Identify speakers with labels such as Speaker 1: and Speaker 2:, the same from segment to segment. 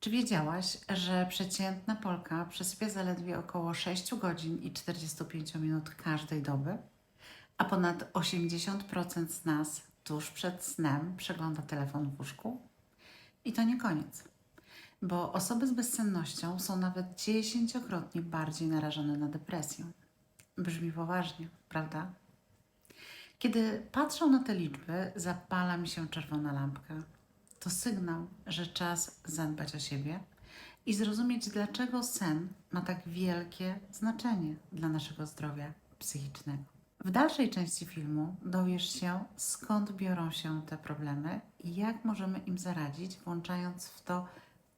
Speaker 1: Czy wiedziałaś, że przeciętna Polka przesypia zaledwie około 6 godzin i 45 minut każdej doby? A ponad 80% z nas tuż przed snem przegląda telefon w łóżku? I to nie koniec, bo osoby z bezsennością są nawet dziesięciokrotnie bardziej narażone na depresję. Brzmi poważnie, prawda? Kiedy patrzę na te liczby, zapala mi się czerwona lampka. To sygnał, że czas zadbać o siebie i zrozumieć, dlaczego sen ma tak wielkie znaczenie dla naszego zdrowia psychicznego. W dalszej części filmu dowiesz się, skąd biorą się te problemy i jak możemy im zaradzić, włączając w to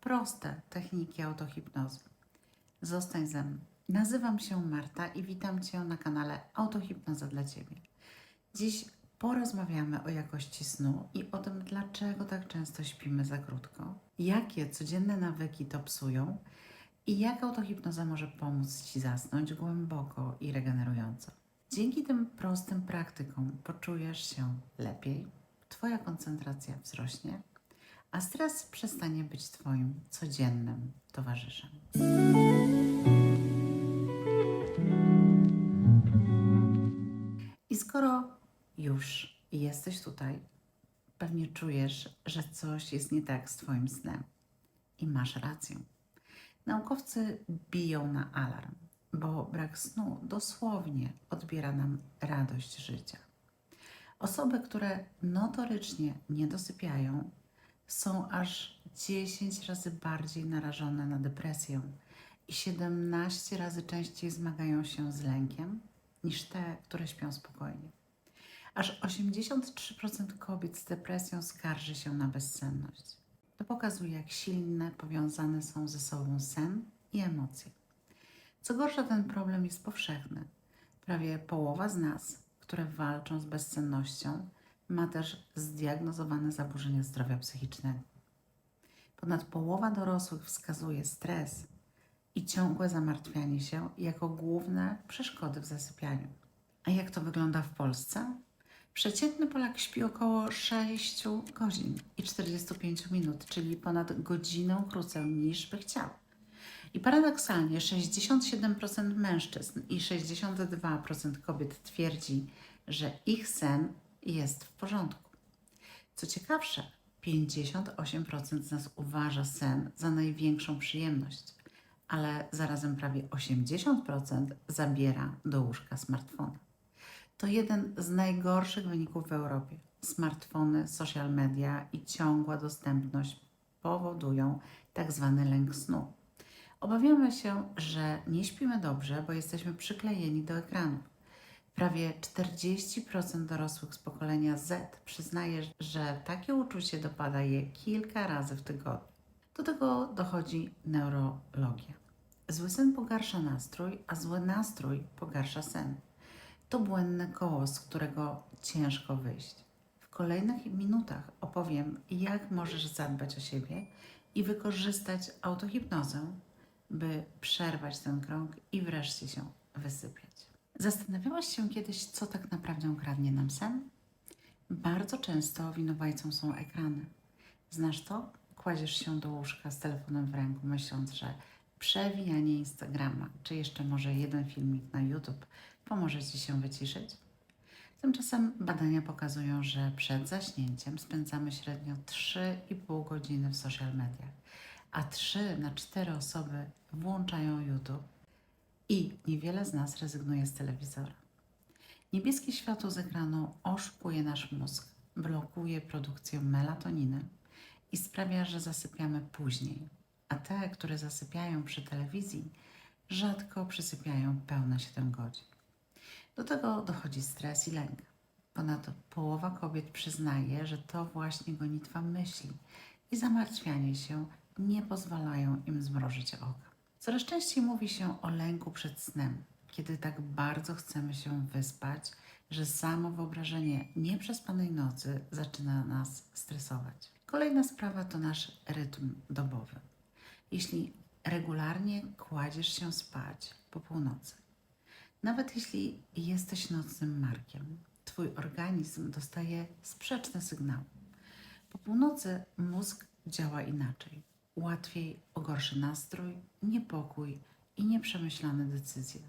Speaker 1: proste techniki autohipnozy. Zostań ze mną. Nazywam się Marta i witam Cię na kanale Autohipnoza dla Ciebie. Dziś porozmawiamy o jakości snu i o tym, dlaczego tak często śpimy za krótko, jakie codzienne nawyki to psują i jak autohipnoza może pomóc Ci zasnąć głęboko i regenerująco. Dzięki tym prostym praktykom poczujesz się lepiej, Twoja koncentracja wzrośnie, a stres przestanie być Twoim codziennym towarzyszem. I skoro już jesteś tutaj, pewnie czujesz, że coś jest nie tak z Twoim snem. I masz rację. Naukowcy biją na alarm, bo brak snu dosłownie odbiera nam radość życia. Osoby, które notorycznie nie dosypiają, są aż 10 razy bardziej narażone na depresję i 17 razy częściej zmagają się z lękiem niż te, które śpią spokojnie. Aż 83% kobiet z depresją skarży się na bezsenność. To pokazuje, jak silne powiązane są ze sobą sen i emocje. Co gorsza, ten problem jest powszechny. Prawie połowa z nas, które walczą z bezsennością, ma też zdiagnozowane zaburzenia zdrowia psychicznego. Ponad połowa dorosłych wskazuje stres i ciągłe zamartwianie się jako główne przeszkody w zasypianiu. A jak to wygląda w Polsce? Przeciętny Polak śpi około 6 godzin i 45 minut, czyli ponad godzinę krócej niż by chciał. I paradoksalnie 67% mężczyzn i 62% kobiet twierdzi, że ich sen jest w porządku. Co ciekawsze, 58% z nas uważa sen za największą przyjemność, ale zarazem prawie 80% zabiera do łóżka smartfona. To jeden z najgorszych wyników w Europie. Smartfony, social media i ciągła dostępność powodują tak zwany lęk snu. Obawiamy się, że nie śpimy dobrze, bo jesteśmy przyklejeni do ekranów. Prawie 40% dorosłych z pokolenia Z przyznaje, że takie uczucie dopada je kilka razy w tygodniu. Do tego dochodzi neurologia. Zły sen pogarsza nastrój, a zły nastrój pogarsza sen. To błędne koło, z którego ciężko wyjść. W kolejnych minutach opowiem, jak możesz zadbać o siebie i wykorzystać autohipnozę, by przerwać ten krąg i wreszcie się wysypiać. Zastanawiałaś się kiedyś, co tak naprawdę kradnie nam sen? Bardzo często winowajcą są ekrany. Znasz to? Kładziesz się do łóżka z telefonem w ręku, myśląc, że przewijanie Instagrama, czy jeszcze może jeden filmik na YouTube pomoże Ci się wyciszyć? Tymczasem badania pokazują, że przed zaśnięciem spędzamy średnio 3,5 godziny w social mediach, a 3 na 4 osoby włączają YouTube i niewiele z nas rezygnuje z telewizora. Niebieskie światło z ekranu oszukuje nasz mózg, blokuje produkcję melatoniny i sprawia, że zasypiamy później, a te, które zasypiają przy telewizji, rzadko przysypiają pełne 7 godzin. Do tego dochodzi stres i lęk. Ponad połowa kobiet przyznaje, że to właśnie gonitwa myśli i zamartwianie się nie pozwalają im zmrożyć oka. Coraz częściej mówi się o lęku przed snem, kiedy tak bardzo chcemy się wyspać, że samo wyobrażenie nieprzespanej nocy zaczyna nas stresować. Kolejna sprawa to nasz rytm dobowy. Jeśli regularnie kładziesz się spać po północy, nawet jeśli jesteś nocnym markiem, Twój organizm dostaje sprzeczne sygnały. Po północy mózg działa inaczej. łatwiej o gorszy nastrój, niepokój i nieprzemyślane decyzje.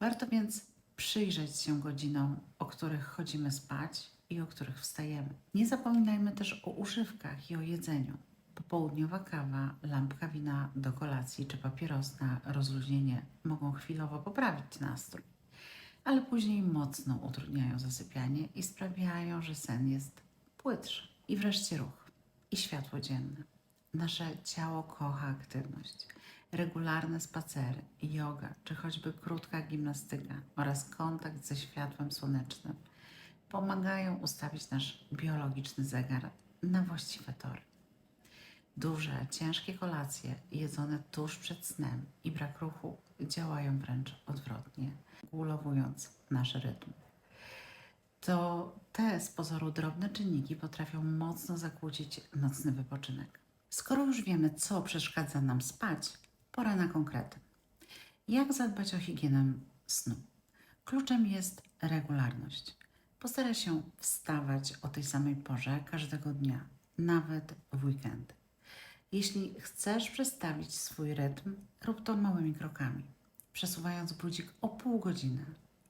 Speaker 1: Warto więc przyjrzeć się godzinom, o których chodzimy spać i o których wstajemy. Nie zapominajmy też o używkach i o jedzeniu. Popołudniowa kawa, lampka wina do kolacji czy papieros na rozluźnienie mogą chwilowo poprawić nastrój, ale później mocno utrudniają zasypianie i sprawiają, że sen jest płytszy. I wreszcie ruch i światło dzienne. Nasze ciało kocha aktywność. Regularne spacery, yoga czy choćby krótka gimnastyka oraz kontakt ze światłem słonecznym pomagają ustawić nasz biologiczny zegar na właściwe tory. Duże, ciężkie kolacje jedzone tuż przed snem i brak ruchu działają wręcz odwrotnie, regulowując nasz rytm. To te z pozoru drobne czynniki potrafią mocno zakłócić nocny wypoczynek. Skoro już wiemy, co przeszkadza nam spać, pora na konkrety. Jak zadbać o higienę snu? Kluczem jest regularność. Postaraj się wstawać o tej samej porze każdego dnia, nawet w weekend. Jeśli chcesz przestawić swój rytm, rób to małymi krokami, przesuwając budzik o pół godziny,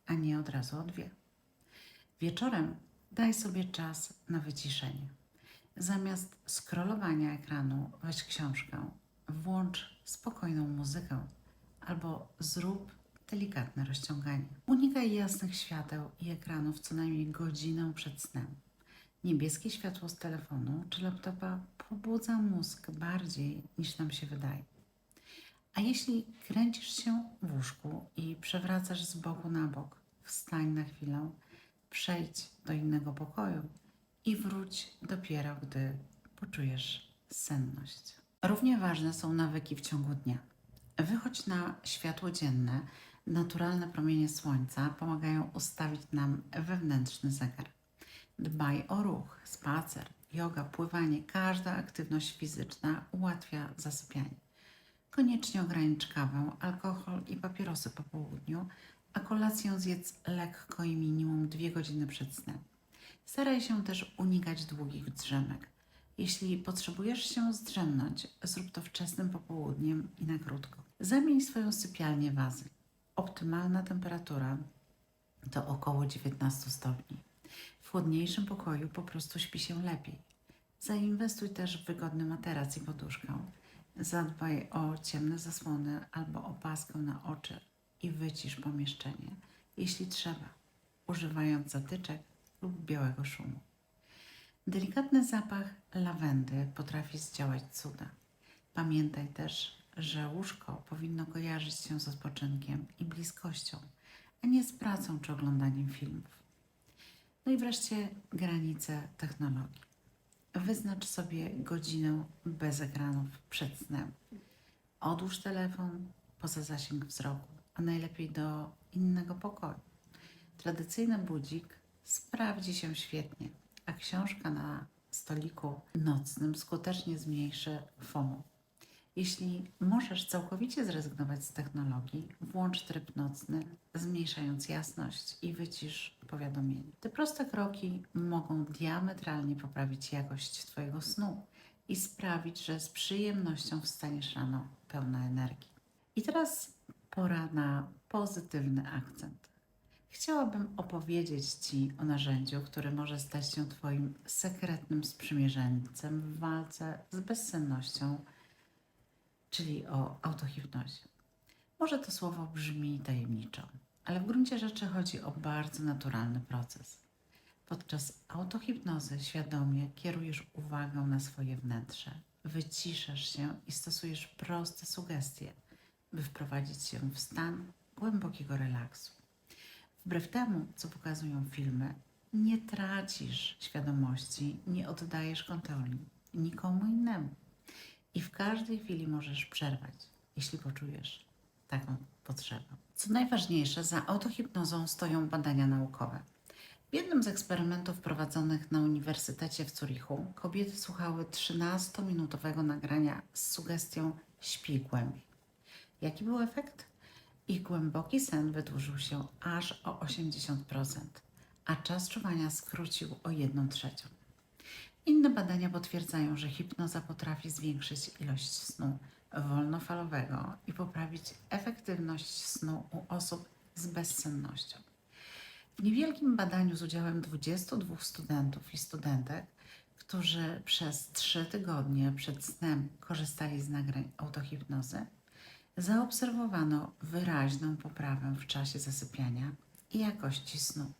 Speaker 1: a nie od razu o dwie. Wieczorem daj sobie czas na wyciszenie. Zamiast scrollowania ekranu, weź książkę, włącz spokojną muzykę albo zrób delikatne rozciąganie. Unikaj jasnych świateł i ekranów co najmniej godzinę przed snem. Niebieskie światło z telefonu czy laptopa pobudza mózg bardziej niż nam się wydaje. A jeśli kręcisz się w łóżku i przewracasz z boku na bok, wstań na chwilę, przejdź do innego pokoju i wróć dopiero, gdy poczujesz senność. Równie ważne są nawyki w ciągu dnia. Wychodź na światło dzienne. Naturalne promienie słońca pomagają ustawić nam wewnętrzny zegar. Dbaj o ruch, spacer, yoga, pływanie. Każda aktywność fizyczna ułatwia zasypianie. Koniecznie ogranicz kawę, alkohol i papierosy po południu, a kolację zjedz lekko i minimum 2 godziny przed snem. Staraj się też unikać długich drzemek. Jeśli potrzebujesz się zdrzemnąć, zrób to wczesnym popołudniem i na krótko. Zamień swoją sypialnię wazy. Optymalna temperatura to około 19 stopni. W chłodniejszym pokoju po prostu śpi się lepiej. Zainwestuj też w wygodny materac i poduszkę. Zadbaj o ciemne zasłony albo opaskę na oczy i wycisz pomieszczenie, jeśli trzeba, używając zatyczek lub białego szumu. Delikatny zapach lawendy potrafi zdziałać cuda. Pamiętaj też, że łóżko powinno kojarzyć się z odpoczynkiem i bliskością, a nie z pracą czy oglądaniem filmów. No i wreszcie granice technologii. Wyznacz sobie godzinę bez ekranów przed snem. Odłóż telefon poza zasięg wzroku, a najlepiej do innego pokoju. Tradycyjny budzik sprawdzi się świetnie, a książka na stoliku nocnym skutecznie zmniejszy FOMO. Jeśli możesz całkowicie zrezygnować z technologii, włącz tryb nocny, zmniejszając jasność i wycisz powiadomienia. Te proste kroki mogą diametralnie poprawić jakość Twojego snu i sprawić, że z przyjemnością wstaniesz rano pełna energii. I teraz pora na pozytywny akcent. Chciałabym opowiedzieć Ci o narzędziu, które może stać się Twoim sekretnym sprzymierzeńcem w walce z bezsennością czyli o autohipnozie. Może to słowo brzmi tajemniczo, ale w gruncie rzeczy chodzi o bardzo naturalny proces. Podczas autohipnozy świadomie kierujesz uwagę na swoje wnętrze, wyciszasz się i stosujesz proste sugestie, by wprowadzić się w stan głębokiego relaksu. Wbrew temu, co pokazują filmy, nie tracisz świadomości, nie oddajesz kontroli nikomu innemu. I w każdej chwili możesz przerwać, jeśli poczujesz taką potrzebę. Co najważniejsze, za autohipnozą stoją badania naukowe. W jednym z eksperymentów prowadzonych na Uniwersytecie w Zurichu kobiety słuchały 13-minutowego nagrania z sugestią śpi głębiej. Jaki był efekt? Ich głęboki sen wydłużył się aż o 80%, a czas czuwania skrócił o 1 trzecią. Inne badania potwierdzają, że hipnoza potrafi zwiększyć ilość snu wolnofalowego i poprawić efektywność snu u osób z bezsennością. W niewielkim badaniu z udziałem 22 studentów i studentek, którzy przez 3 tygodnie przed snem korzystali z nagrań autohipnozy, zaobserwowano wyraźną poprawę w czasie zasypiania i jakości snu.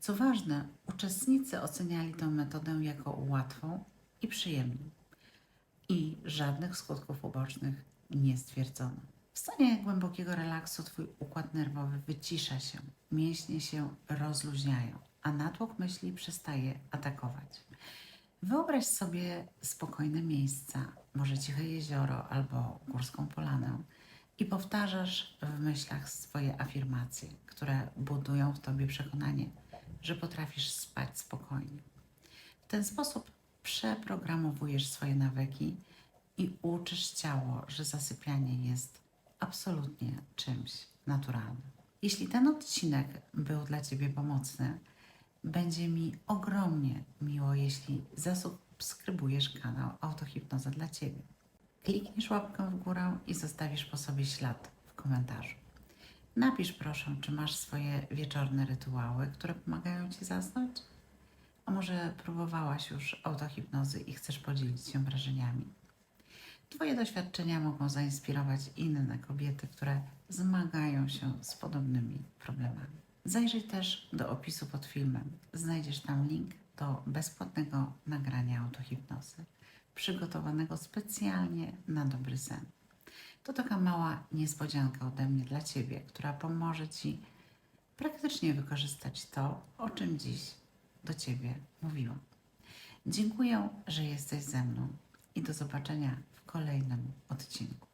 Speaker 1: Co ważne, uczestnicy oceniali tę metodę jako łatwą i przyjemną i żadnych skutków ubocznych nie stwierdzono. W stanie głębokiego relaksu Twój układ nerwowy wycisza się, mięśnie się rozluźniają, a natłok myśli przestaje atakować. Wyobraź sobie spokojne miejsca, może ciche jezioro albo górską polanę i powtarzasz w myślach swoje afirmacje, które budują w Tobie przekonanie, że potrafisz spać spokojnie. W ten sposób przeprogramowujesz swoje nawyki i uczysz ciało, że zasypianie jest absolutnie czymś naturalnym. Jeśli ten odcinek był dla Ciebie pomocny, będzie mi ogromnie miło, jeśli zasubskrybujesz kanał Autohipnoza dla Ciebie. Klikniesz łapkę w górę i zostawisz po sobie ślad w komentarzu. Napisz proszę, czy masz swoje wieczorne rytuały, które pomagają Ci zasnąć? A może próbowałaś już autohipnozy i chcesz podzielić się wrażeniami? Twoje doświadczenia mogą zainspirować inne kobiety, które zmagają się z podobnymi problemami. Zajrzyj też do opisu pod filmem. Znajdziesz tam link do bezpłatnego nagrania autohipnozy, przygotowanego specjalnie na dobry sen. To taka mała niespodzianka ode mnie dla Ciebie, która pomoże Ci praktycznie wykorzystać to, o czym dziś do Ciebie mówiłam. Dziękuję, że jesteś ze mną i do zobaczenia w kolejnym odcinku.